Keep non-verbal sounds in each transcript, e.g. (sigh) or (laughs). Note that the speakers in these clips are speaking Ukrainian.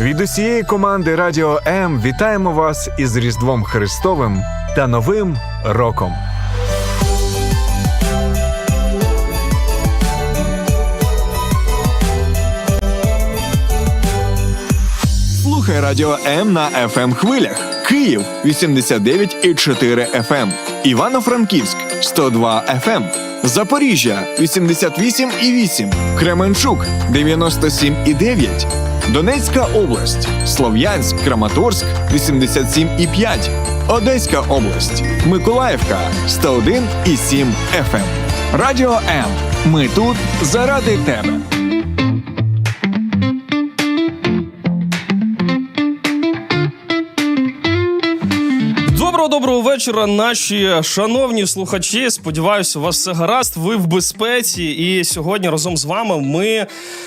Від усієї команди Радіо М вітаємо вас із Різдвом Христовим та Новим роком. Слухай радіо М на fm хвилях. Київ 89,4 FM. Івано-Франківськ 102 FM. Запоріжжя 88,8. Кременчук 97,9. Донецька область. Слов'янськ, Краматорськ 87,5. Одеська область. Миколаївка 101,7 FM. Радіо М. Ми тут заради тебе. Доброго вечора, наші шановні слухачі. Сподіваюся, у вас все гаразд. Ви в безпеці. І сьогодні разом з вами ми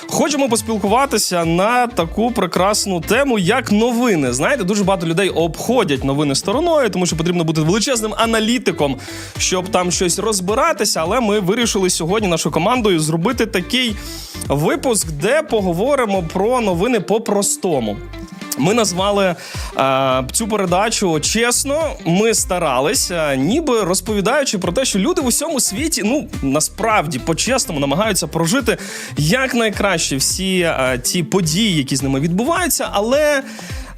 хочемо поспілкуватися на таку прекрасну тему, як новини. Знаєте, дуже багато людей обходять новини стороною, тому що потрібно бути величезним аналітиком, щоб там щось розбиратися. Але ми вирішили сьогодні нашою командою зробити такий випуск, де поговоримо про новини по-простому. Ми назвали е, цю передачу чесно. Ми старалися, ніби розповідаючи про те, що люди в усьому світі, ну насправді по-чесному намагаються прожити якнайкраще всі е, ті події, які з ними відбуваються, але.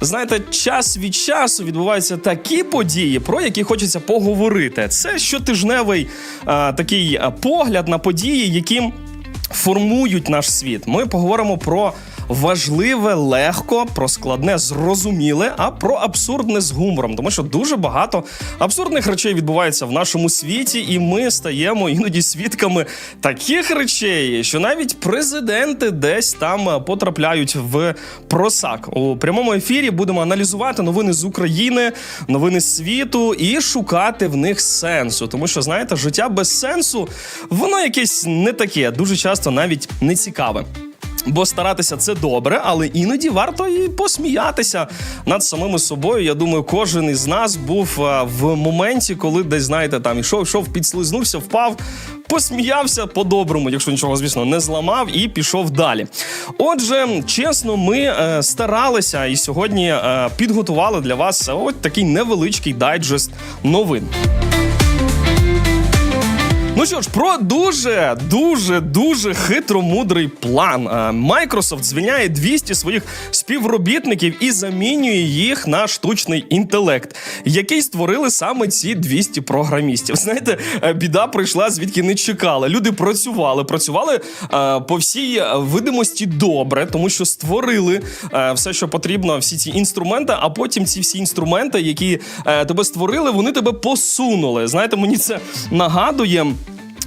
Знаєте, час від часу відбуваються такі події, про які хочеться поговорити. Це щотижневий е, такий е, погляд на події, які формують наш світ. Ми поговоримо про важливе, легко, про складне, зрозуміле, а про абсурдне з гумором, тому що дуже багато абсурдних речей відбувається в нашому світі, і ми стаємо іноді свідками таких речей, що навіть президенти десь там е, потрапляють в просак. У прямому ефірі будемо аналізувати новини з України, новини світу і шукати в них сенсу. Тому що знаєте, життя без сенсу, воно якесь не таке, дуже часто навіть не цікаве. Бо старатися це добре, але іноді варто і посміятися над самими собою. Я думаю, кожен із нас був е, в моменті, коли десь знаєте, там ішов, йшов, підслизнувся, впав, посміявся по-доброму, якщо нічого, звісно, не зламав, і пішов далі. Отже, чесно, ми е, старалися і сьогодні е, підготували для вас ось такий невеличкий дайджест новин. Ну що ж, про дуже, дуже, дуже хитромудрий план. Е, Microsoft звільняє 200 своїх співробітників і замінює їх на штучний інтелект, який створили саме ці 200 програмістів. Знаєте, е, біда прийшла, звідки не чекали. Люди працювали, працювали е, по всій е, видимості добре, тому що створили е, все, що потрібно, всі ці інструменти, а потім ці всі інструменти, які е, тебе створили, вони тебе посунули. Знаєте, мені це нагадує.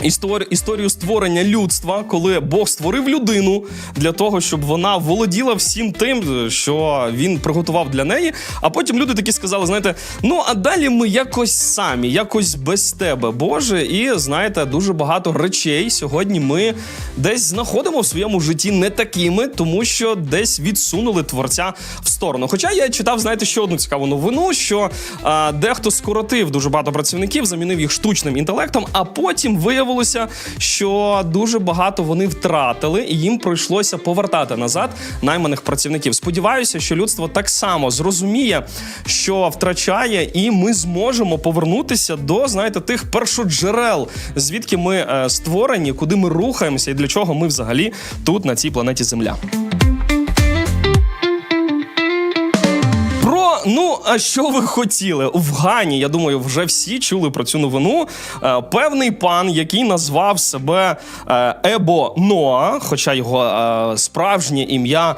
Істор... Історію створення людства, коли Бог створив людину для того, щоб вона володіла всім тим, що він приготував для неї. А потім люди такі сказали: знаєте, ну а далі ми якось самі, якось без тебе, Боже. І знаєте, дуже багато речей сьогодні ми десь знаходимо в своєму житті не такими, тому що десь відсунули творця в сторону. Хоча я читав, знаєте, ще одну цікаву новину, що а, дехто скоротив дуже багато працівників, замінив їх штучним інтелектом, а потім виявилося, що дуже багато вони втратили, і їм прийшлося повертати назад найманих працівників. Сподіваюся, що людство так само зрозуміє, що втрачає, і ми зможемо повернутися до знаєте тих першоджерел, звідки ми е, створені, куди ми рухаємося, і для чого ми взагалі тут на цій планеті Земля. Ну а що ви хотіли в Гані? Я думаю, вже всі чули про цю новину. Е, певний пан, який назвав себе е, Ебо Ноа, хоча його е, справжнє ім'я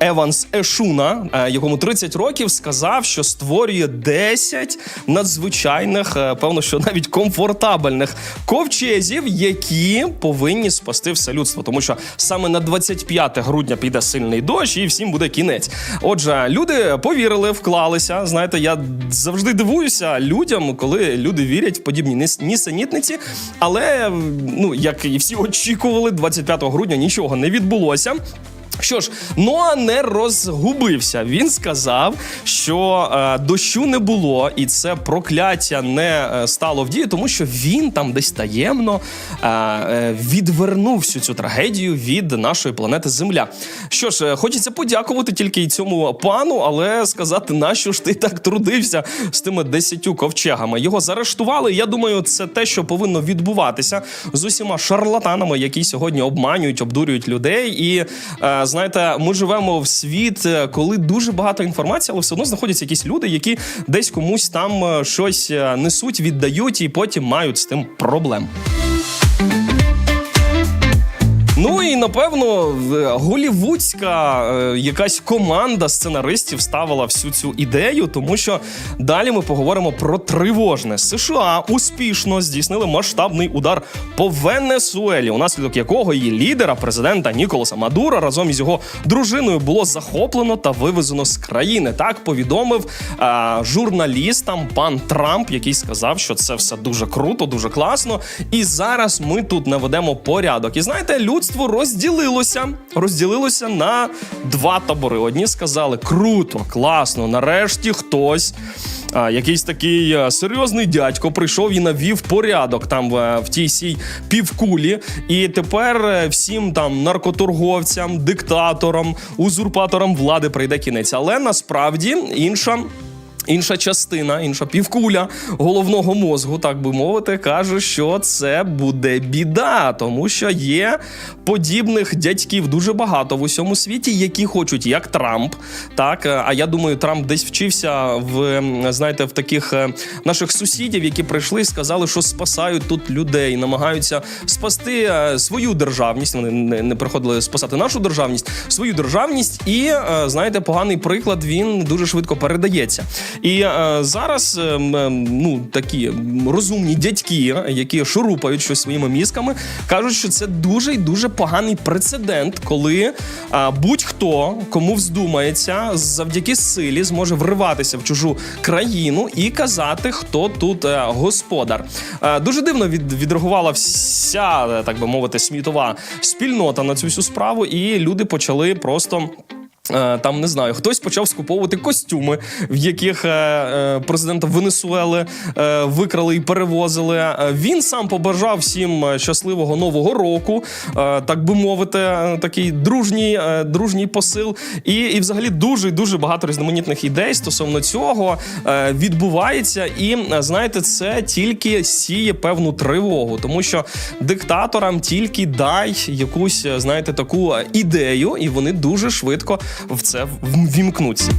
Еванс Ешуна, якому 30 років, сказав, що створює 10 надзвичайних, певно, що навіть комфортабельних ковчезів, які повинні спасти все людство, тому що саме на 25 грудня піде сильний дощ, і всім буде кінець. Отже, люди повірили, вклалися. Знаєте, я завжди дивуюся людям, коли люди вірять в подібні нісенітниці. Але ну як і всі очікували, 25 грудня нічого не відбулося. Що ж, Ноа не розгубився. Він сказав, що е, дощу не було, і це прокляття не е, стало в дію, тому що він там десь таємно е, е, відвернув всю цю трагедію від нашої планети Земля. Що ж, е, хочеться подякувати тільки й цьому пану, але сказати, нащо ж ти так трудився з тими десятю ковчегами. Його заарештували. Я думаю, це те, що повинно відбуватися з усіма шарлатанами, які сьогодні обманюють, обдурюють людей. І е, знаєте, ми живемо в світ, е, коли дуже багато інформації, але все одно знаходяться якісь люди, які десь комусь там е, щось е, несуть, віддають і потім мають з тим проблем. Ну і напевно голівудська е, якась команда сценаристів ставила всю цю ідею, тому що далі ми поговоримо про тривожне. США успішно здійснили масштабний удар по Венесуелі, унаслідок якого її лідера, президента Ніколаса Мадура, разом із його дружиною було захоплено та вивезено з країни. Так повідомив е, журналістам пан Трамп, який сказав, що це все дуже круто, дуже класно. І зараз ми тут наведемо порядок. І знаєте, людство розділилося, розділилося на два табори. Одні сказали круто, класно, нарешті хтось. Якийсь такий серйозний дядько прийшов і навів порядок там е, в тій сій півкулі. І тепер е, всім там наркоторговцям, диктаторам, узурпаторам влади прийде кінець. Але насправді інша. Інша частина, інша півкуля головного мозгу, так би мовити, каже, що це буде біда, тому що є подібних дядьків дуже багато в усьому світі, які хочуть, як Трамп. Так, а я думаю, Трамп десь вчився в знаєте, в таких е, наших сусідів, які прийшли і сказали, що спасають тут людей, намагаються спасти е, свою державність. Вони не, не приходили спасати нашу державність, свою державність, і е, знаєте, поганий приклад він дуже швидко передається. І е, зараз е, е, ну такі розумні дядьки, які шурупають щось своїми мізками, кажуть, що це дуже і дуже поганий прецедент, коли е, будь-хто кому вздумається завдяки силі зможе вриватися в чужу країну і казати, хто тут е, господар. Е, дуже дивно від, відреагувала вся, е, так би мовити, світова спільнота на цю всю справу, і люди почали просто. Е, Там не знаю, хтось почав скуповувати костюми, в яких е, е, президента Венесуели викрали і перевозили. Він сам побажав всім щасливого нового року, так би мовити, такий дружній, дружній посил. І, і взагалі дуже дуже багато різноманітних ідей стосовно цього відбувається. І знаєте, це тільки сіє певну тривогу, тому що диктаторам тільки дай якусь, знаєте, таку ідею, і вони дуже швидко в це вімкнуться.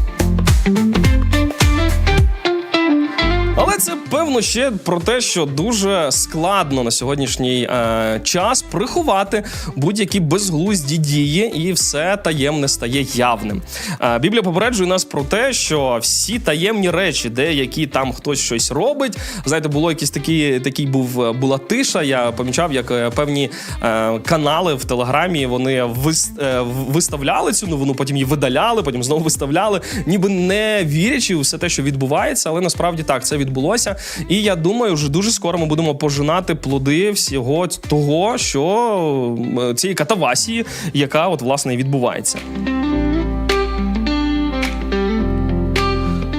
Але це певно ще про те, що дуже складно на сьогоднішній е, час приховати будь-які безглузді дії, і все таємне стає явним. Е, Біблія попереджує нас про те, що всі таємні речі, деякі там хтось щось робить. Знаєте, було якийсь такий, такий був була тиша. Я помічав, як е, певні е, канали в телеграмі вони вис, е, виставляли цю новину, потім її видаляли, потім знову виставляли, ніби не вірячи у все те, що відбувається, але насправді так це відбулося. І я думаю, вже дуже скоро ми будемо пожинати плоди всього того, що цієї катавасії, яка от власне і відбувається.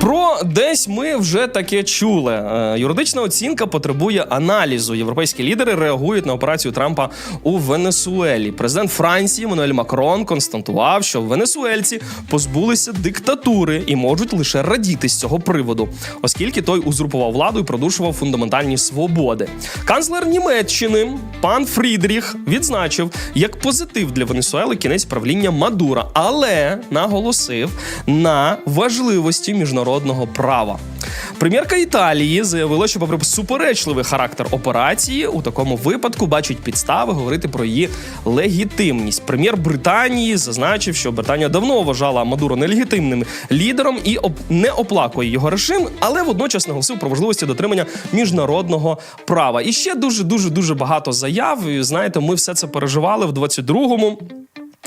Про десь ми вже таке чули. Е, Юридична оцінка потребує аналізу. Європейські лідери реагують на операцію Трампа у Венесуелі. Президент Франції Мануель Макрон констатував, що венесуельці позбулися диктатури і можуть лише радіти з цього приводу, оскільки той узурпував владу і продушував фундаментальні свободи. Канцлер Німеччини пан Фрідріх відзначив як позитив для Венесуели кінець правління Мадура, але наголосив на важливості міжнародного права. Прем'єрка Італії заявила, що, попри суперечливий характер операції, у такому випадку бачить підстави говорити про її легітимність. Прем'єр Британії зазначив, що Британія давно вважала Мадуро нелегітимним лідером і не оплакує його режим, але водночас наголосив про важливості дотримання міжнародного права. І ще дуже дуже дуже багато заяв. І, знаєте, ми все це переживали в 22-му.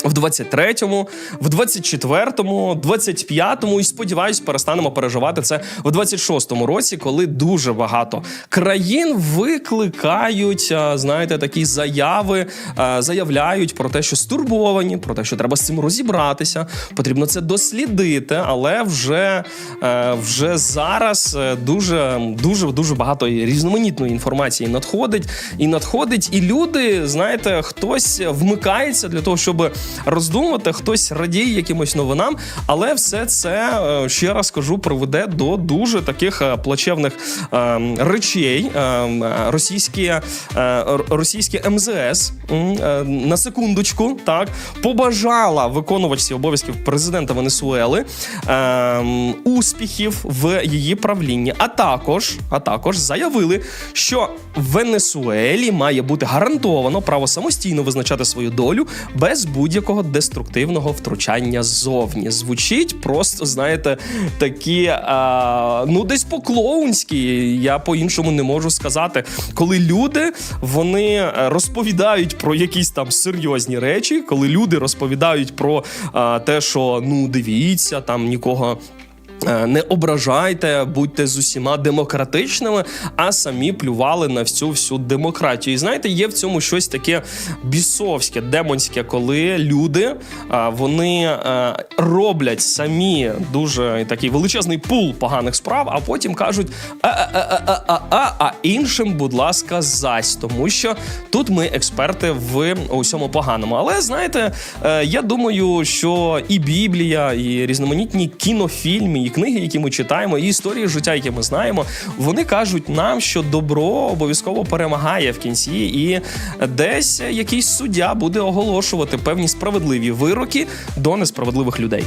В 23-му, в 24-му, 25-му і сподіваюсь, перестанемо переживати це в 26-му році, коли дуже багато країн викликають, знаєте, такі заяви, заявляють про те, що стурбовані, про те, що треба з цим розібратися, потрібно це дослідити, але вже, е, вже зараз е, дуже, дуже, дуже багато різноманітної інформації надходить і надходить, і люди, знаєте, хтось вмикається для того, щоб роздумувати, хтось радіє якимось новинам, але все це е, ще раз кажу, приведе до дуже таких е, плачевних е, речей. Е, е, Російські, російське МЗС е, на секундочку так побажала виконувачці обов'язків президента Венесуели успіхів в її правлінні. А також, а також заявили, що в Венесуелі має бути гарантовано право самостійно визначати свою долю без будь-якого деструктивного втручання ззовні. Звучить просто, знаєте, такі а, ну десь по-клоунськи. Я по-іншому не можу сказати. Коли люди вони е, розповідають про якісь там серйозні речі, коли люди розповідають про а, те, що ну дивіться, там нікого. Е, Не ображайте, будьте з усіма демократичними, а самі плювали на всю всю демократію. І знаєте, є в цьому щось таке бісовське, демонське, коли люди вони роблять самі дуже такий величезний пул поганих справ, а потім кажуть: а, а, іншим, будь ласка, зась, тому що тут ми експерти в усьому поганому. Але знаєте, е, я думаю, що і Біблія, і різноманітні кінофільми, і книги, які ми читаємо, і історії життя, які ми знаємо, вони кажуть нам, що добро обов'язково перемагає в кінці, і десь якийсь суддя буде оголошувати певні справедливі вироки до несправедливих людей.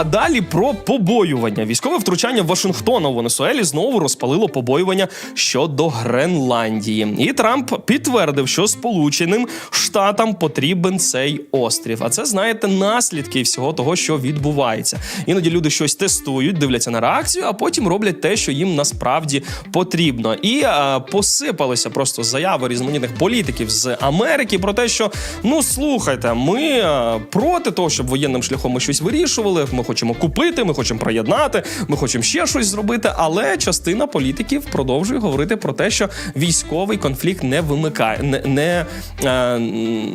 А далі про побоювання. Військове втручання Вашингтона в Венесуелі знову розпалило побоювання щодо Гренландії. І Трамп підтвердив, що Сполученим Штатам потрібен цей острів. А це знаєте наслідки всього того, що відбувається. Іноді люди щось тестують, дивляться на реакцію, а потім роблять те, що їм насправді потрібно. І е, посипалися просто заяви різноманітних політиків з Америки про те, що ну слухайте, ми проти того, щоб воєнним шляхом ми щось вирішували. Ми хочемо купити, ми хочемо приєднати, ми хочемо ще щось зробити. Але частина політиків продовжує говорити про те, що військовий конфлікт не вимикає, не, не, е,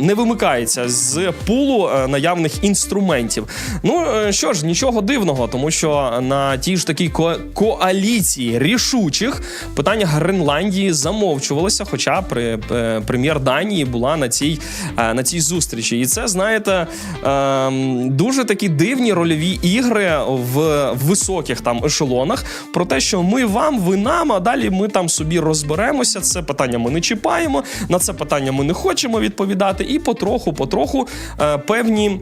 не вимикається з пулу е, наявних інструментів. Ну е, що ж, нічого дивного, тому що на тій ж такій ко- коаліції рішучих питання Гренландії замовчувалося. Хоча при, прем'єр Данії була на цій, на цій зустрічі, і це знаєте е, дуже такі дивні рольові ігри в високих там ешелонах про те, що ми вам, ви нам, а далі ми там собі розберемося. Це питання ми не чіпаємо. На це питання ми не хочемо відповідати, і потроху, потроху е, певні.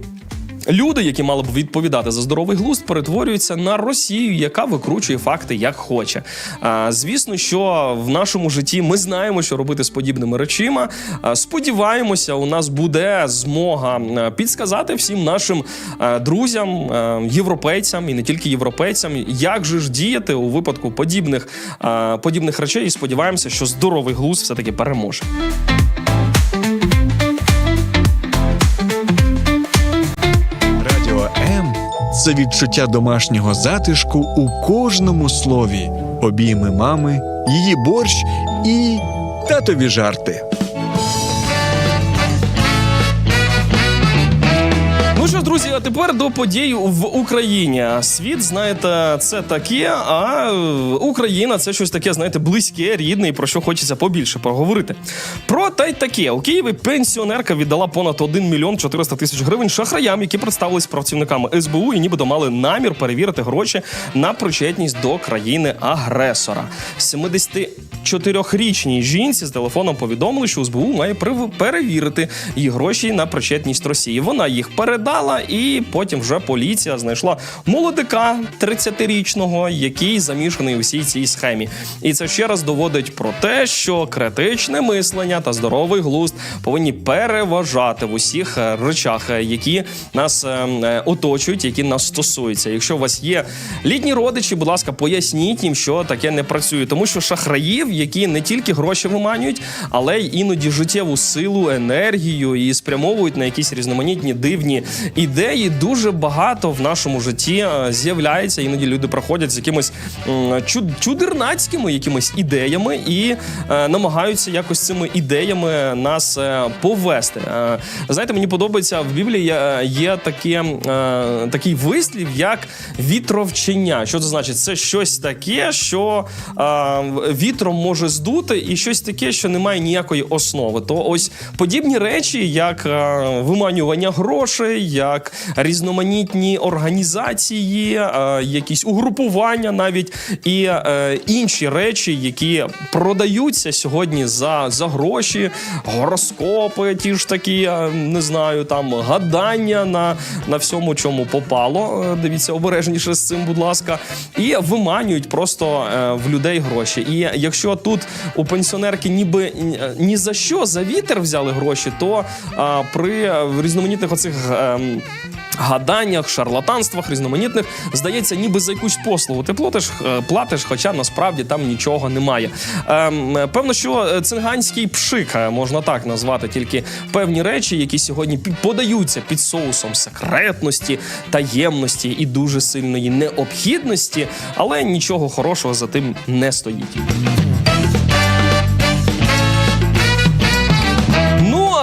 Люди, які мали б відповідати за здоровий глузд, перетворюються на Росію, яка викручує факти як хоче. А, звісно, що в нашому житті ми знаємо, що робити з подібними речима. Сподіваємося, у нас буде змога підсказати всім нашим друзям, європейцям і не тільки європейцям, як же ж діяти у випадку подібних, подібних речей. І сподіваємося, що здоровий глузд все таки переможе. Це відчуття домашнього затишку у кожному слові. Обійми мами, її борщ і татові жарти. Ну що друзі, тепер до подій в Україні. Світ, знаєте, це таке, а е, Україна це щось таке, знаєте, близьке, рідне, і про що хочеться побільше поговорити. Про та й таке у Києві пенсіонерка віддала понад 1 мільйон 400 тисяч гривень шахраям, які представились працівниками СБУ і нібито мали намір перевірити гроші на причетність до країни-агресора. 74-річній жінці з телефоном повідомили, що СБУ має перевірити її гроші на причетність Росії. Вона їх передала. виглядала, і потім вже поліція знайшла молодика 30-річного, який замішаний у всій цій схемі. І це ще раз доводить про те, що критичне мислення та здоровий глузд повинні переважати в усіх речах, які нас е, е, оточують, які нас стосуються. Якщо у вас є літні родичі, будь ласка, поясніть їм, що таке не працює, тому що шахраїв, які не тільки гроші виманюють, але й іноді життєву силу, енергію і спрямовують на якісь різноманітні дивні ідеї. Дуже багато в нашому житті е, з'являється. Іноді люди приходять з якимись чуд- чудернацькими якимись ідеями і е, намагаються якось цими ідеями нас е, повести. Е, знаєте, мені подобається в Біблії є, є таке, е, такий вислів, як вітровчення. Що це значить? Це щось таке, що е, вітром може здути, і щось таке, що не має ніякої основи. То ось подібні речі, як е, виманювання грошей, як різноманітні організації, е, якісь угрупування навіть і е, інші речі, які продаються сьогодні за, за гроші, гороскопи, ті ж такі, е, не знаю, там гадання на, на всьому, чому попало. Е, Дивіться обережніше з цим, будь ласка, і виманюють просто е, в людей гроші. І якщо тут у пенсіонерки ніби е, ні за що за вітер взяли гроші, то а, при е, різноманітних оцих. ем, Гаданнях, шарлатанствах різноманітних здається, ніби за якусь послугу. Ти платиш, е, платиш, хоча насправді там нічого немає. Ем, певно, що е, циганський пшик е, можна так назвати, тільки певні речі, які сьогодні подаються під соусом секретності, таємності і дуже сильної необхідності, але нічого хорошого за тим не стоїть.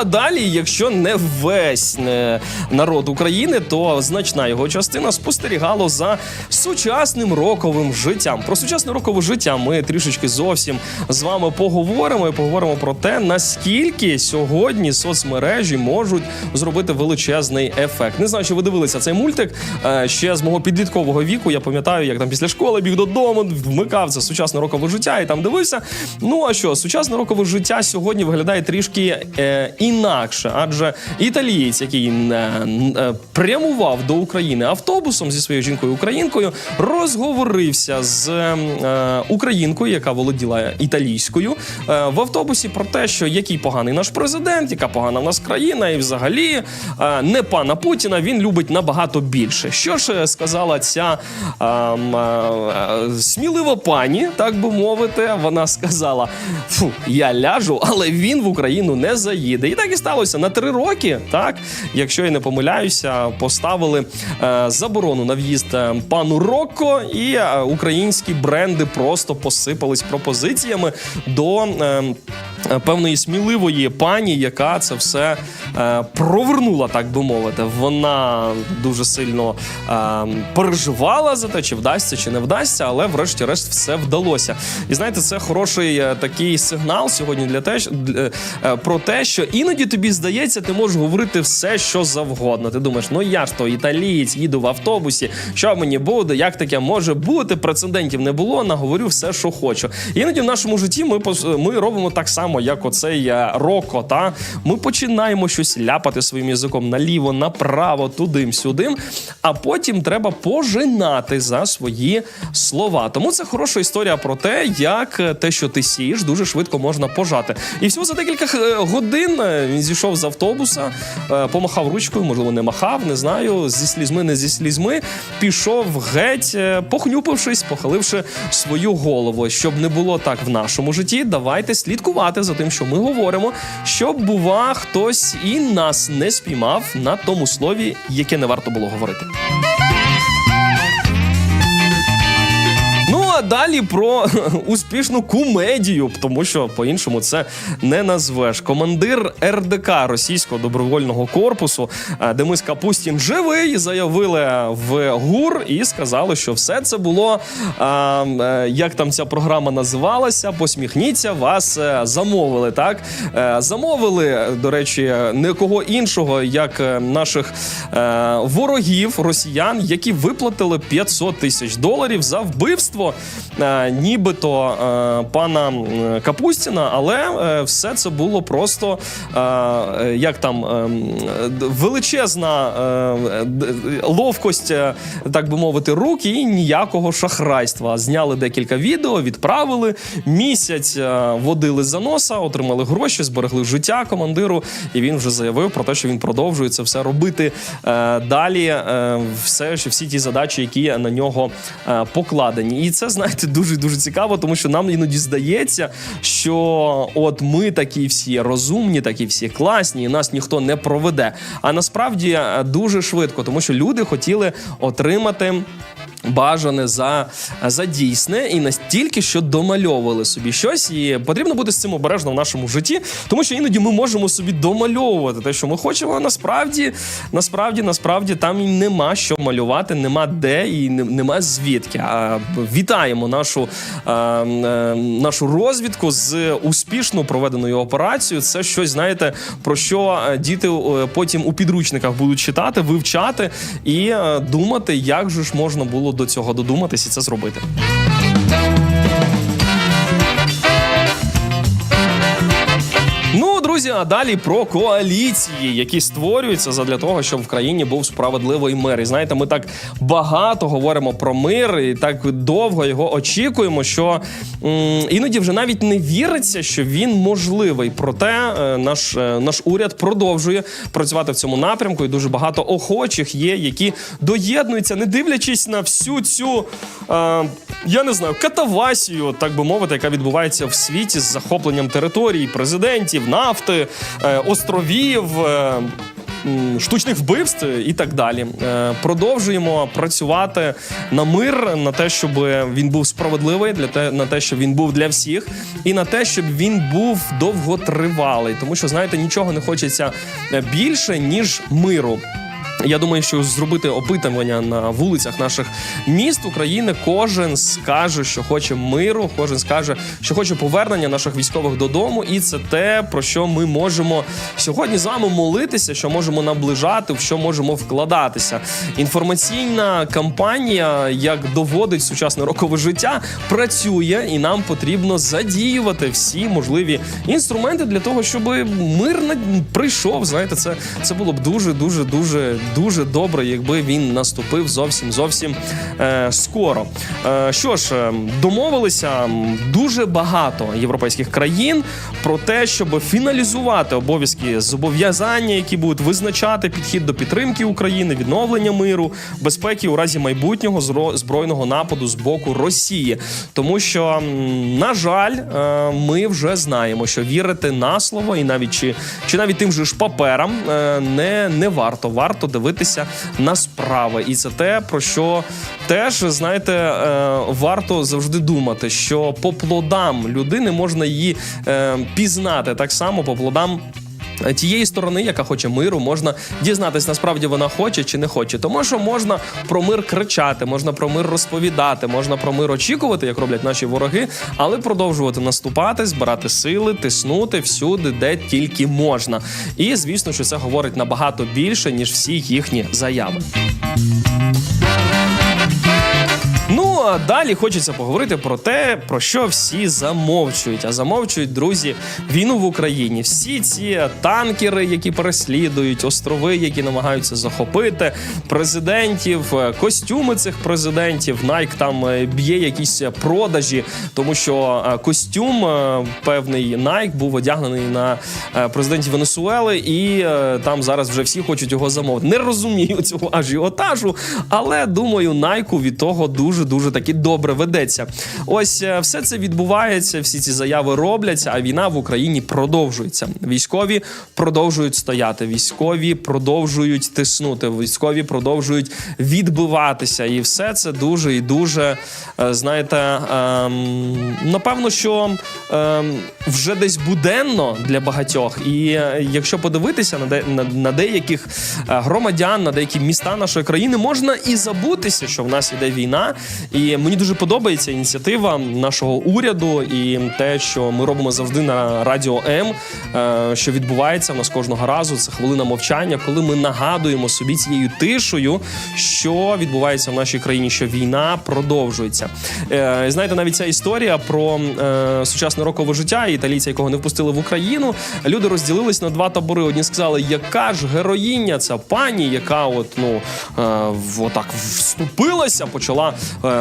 А далі, якщо не весь е, народ України, то значна його частина спостерігало за сучасним роковим життям. Про сучасне рокове життя ми трішечки зовсім з вами поговоримо і поговоримо про те, наскільки сьогодні соцмережі можуть зробити величезний ефект. Не знаю, чи ви дивилися цей мультик е, ще з мого підліткового віку. Я пам'ятаю, як там після школи біг додому, вмикав це сучасне рокове життя і там дивився. Ну а що, сучасне рокове життя сьогодні виглядає трішки е, інакше, адже італієць, який е, е, прямував до України автобусом зі своєю жінкою українкою, розговорився з е, українкою, яка володіла італійською в автобусі про те, що який поганий наш президент, яка погана в нас країна, і взагалі не пана Путіна він любить набагато більше. Що ж сказала ця е, м, е, смілива пані, так би мовити, вона сказала: Фу, я ляжу, але він в Україну не заїде. І так і сталося на три роки. Так, якщо я не помиляюся, поставили е, заборону на в'їзд е, пану Рокко, і е, українські бренди просто посипались пропозиціями до. Певної сміливої пані, яка це все е, провернула, так би мовити. Вона дуже сильно е, переживала за те, чи вдасться, чи не вдасться, але врешті-решт все вдалося. І знаєте, це хороший е, такий сигнал сьогодні для те, що- для- е, про те, що іноді тобі здається, ти можеш говорити все, що завгодно. Ти думаєш, ну я ж то італієць, їду в автобусі, що мені буде, як таке може бути? Прецедентів не було, наговорю все, що хочу. Іноді в нашому житті ми ми робимо так само, як оцей е, Роко. Та ми починаємо щось ляпати своїм язиком наліво, направо, тудим-сюдим, а потім треба пожинати за свої слова. Тому це хороша історія про те, як е, те, що ти сієш, дуже швидко можна пожати. І всього за декілька е, годин він зійшов з автобуса, е, помахав ручкою, можливо, не махав, не знаю. Зі слізьми, не зі слізьми, пішов геть, е, похнюпившись, похиливши свою голову. Щоб не було так в нашому житті, давайте слідкувати за тим, що ми говоримо, щоб бува хтось і нас не спіймав на тому слові, яке не варто було говорити. Далі про (laughs) успішну кумедію, тому що по-іншому це не назвеш. Командир РДК російського добровольного корпусу е, Демис Капустін живий. Заявили в ГУР і сказали, що все це було а, е, як там ця програма називалася. Посміхніться, вас е, замовили. Так Е, замовили, до речі, не кого іншого, як е, наших е, ворогів росіян, які виплатили 500 тисяч доларів за вбивство е, нібито е, пана Капустіна, але е, все це було просто е, е, як там е, величезна е, ловкость, е, так би мовити, рук і ніякого шахрайства. Зняли декілька відео, відправили місяць, е, водили за носа, отримали гроші, зберегли життя командиру, і він вже заявив про те, що він продовжує це все робити е, далі. Е, все що всі ті задачі, які на нього е, покладені. І це знаєте дуже дуже цікаво, тому що нам іноді здається, що от ми такі всі розумні, такі всі класні, і нас ніхто не проведе. А насправді е, дуже швидко, тому що люди хотіли отримати. Бажане за, за дійсне і настільки, що домальовували собі щось, і потрібно бути з цим обережно в нашому житті, тому що іноді ми можемо собі домальовувати те, що ми хочемо. А насправді, насправді, насправді там і нема що малювати, нема де і нема звідки. А вітаємо нашу, е, е, нашу розвідку з успішно проведеною операцією. Це щось, знаєте, про що е, діти е, потім у підручниках будуть читати, вивчати і думати, як же ж можна було до цього додуматись і це зробити. Друзі, а далі про коаліції, які створюються задля того, щоб в країні був справедливий мир. І знаєте, ми так багато говоримо про мир і так довго його очікуємо, що м, іноді вже навіть не віриться, що він можливий. Проте е, наш, е, наш уряд продовжує працювати в цьому напрямку, і дуже багато охочих є, які доєднуються, не дивлячись на всю цю, е, я не знаю, катавасію, так би мовити, яка відбувається в світі з захопленням територій, президентів, нафти, е, островів. е, Штучних вбивств і так далі. Е, Продовжуємо працювати на мир, на те, щоб він був справедливий, для те, на те, щоб він був для всіх, і на те, щоб він був довготривалий. Тому що, знаєте, нічого не хочеться більше, ніж миру. Я думаю, що зробити опитування на вулицях наших міст України, кожен скаже, що хоче миру, кожен скаже, що хоче повернення наших військових додому, і це те, про що ми можемо сьогодні з вами молитися, що можемо наближати, в що можемо вкладатися. Інформаційна кампанія, як доводить сучасне рокове життя, працює, і нам потрібно задіювати всі можливі інструменти для того, щоб мир прийшов. Знаєте, це, це було б дуже, дуже, дуже, дуже добре, якби він наступив зовсім зовсім е, скоро. Е, що ж, е, домовилися дуже багато європейських країн про те, щоб фіналізувати обов'язки зобов'язання, які будуть визначати підхід до підтримки України, відновлення миру, безпеки у разі майбутнього збройного нападу з боку Росії. Тому що, на жаль, е, ми вже знаємо, що вірити на слово і навіть чи, чи навіть тим же ж паперам е, не, не варто. Варто дивитися на справи. І це те, про що теж знаєте, е, варто завжди думати, що по плодам людини можна її е, пізнати так само по плодам. Тієї сторони, яка хоче миру, можна дізнатись, насправді вона хоче чи не хоче. Тому що можна про мир кричати, можна про мир розповідати, можна про мир очікувати, як роблять наші вороги, але продовжувати наступати, збирати сили, тиснути всюди, де тільки можна. І звісно, що це говорить набагато більше ніж всі їхні заяви. Далі хочеться поговорити про те, про що всі замовчують. А замовчують друзі війну в Україні. Всі ці танкери, які переслідують, острови, які намагаються захопити президентів, е, костюми цих президентів. Найк там е, б'є якісь продажі, тому що е, костюм е, певний Найк був одягнений на е, президентів Венесуели, і е, там зараз вже всі хочуть його замовити. Не розумію цього ажіотажу, але думаю, Найку від того дуже дуже таки добре ведеться. Ось е, все це відбувається, всі ці заяви робляться, а війна в Україні продовжується. Військові продовжують стояти, військові продовжують тиснути, військові продовжують відбиватися, і все це дуже і дуже е, знаєте, ем, напевно, що ем, вже десь буденно для багатьох. І е, якщо подивитися на, де, на, на деяких громадян, на деякі міста нашої країни, можна і забутися, що в нас іде війна, і І мені дуже подобається ініціатива нашого уряду і те, що ми робимо завжди на радіо М, е, що відбувається в нас кожного разу. Це хвилина мовчання, коли ми нагадуємо собі цією тишею, що відбувається в нашій країні, що війна продовжується. Е, знаєте, навіть ця історія про е, сучасне рокове життя італійця, якого не впустили в Україну. Люди розділились на два табори. Одні сказали, яка ж героїня ця пані, яка от ну отак вступилася, почала,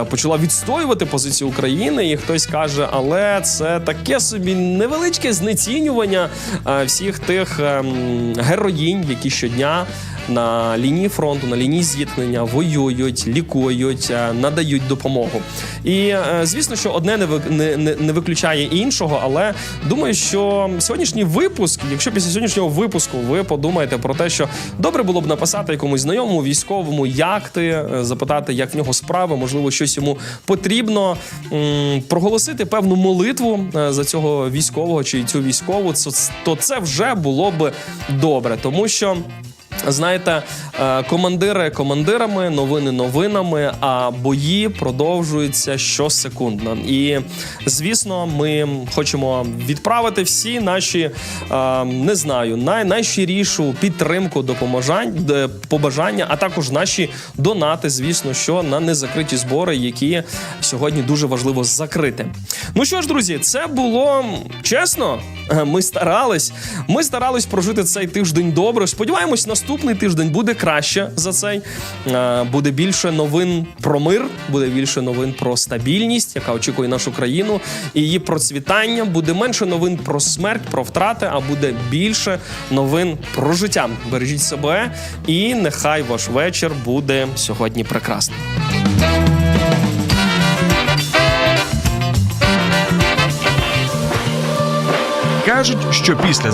почала відстоювати позицію України. І хтось каже, але це таке собі невеличке знецінювання е, всіх тих ем, героїнь, які щодня на лінії фронту, на лінії зіткнення воюють, лікують, е, надають допомогу. І е, звісно, що одне не, не, виключає іншого, але думаю, що сьогоднішній випуск, якщо після сьогоднішнього випуску ви подумаєте про те, що добре було б написати якомусь знайомому військовому, як ти, е, запитати, як в нього справи, можливо, щось йому потрібно, проголосити певну молитву за цього військового чи цю військову, то це вже було б добре, тому що. Знаєте, е, командири командирами, новини новинами, а бої продовжуються щосекундно. І звісно, ми хочемо відправити всі наші е, не знаю, най, найщирішу підтримку, допоможань, побажання, а також наші донати, звісно, що на незакриті збори, які сьогодні дуже важливо закрити. Ну що ж, друзі, це було чесно. Е, Ми старались. Ми старались прожити цей тиждень добре. Сподіваємось, наступний тиждень буде краще за цей. Е, Буде більше новин про мир, буде більше новин про стабільність, яка очікує нашу країну, і її процвітання. Буде менше новин про смерть, про втрати, а буде більше новин про життя. Бережіть себе, і нехай ваш вечір буде сьогодні прекрасним. Кажуть, що після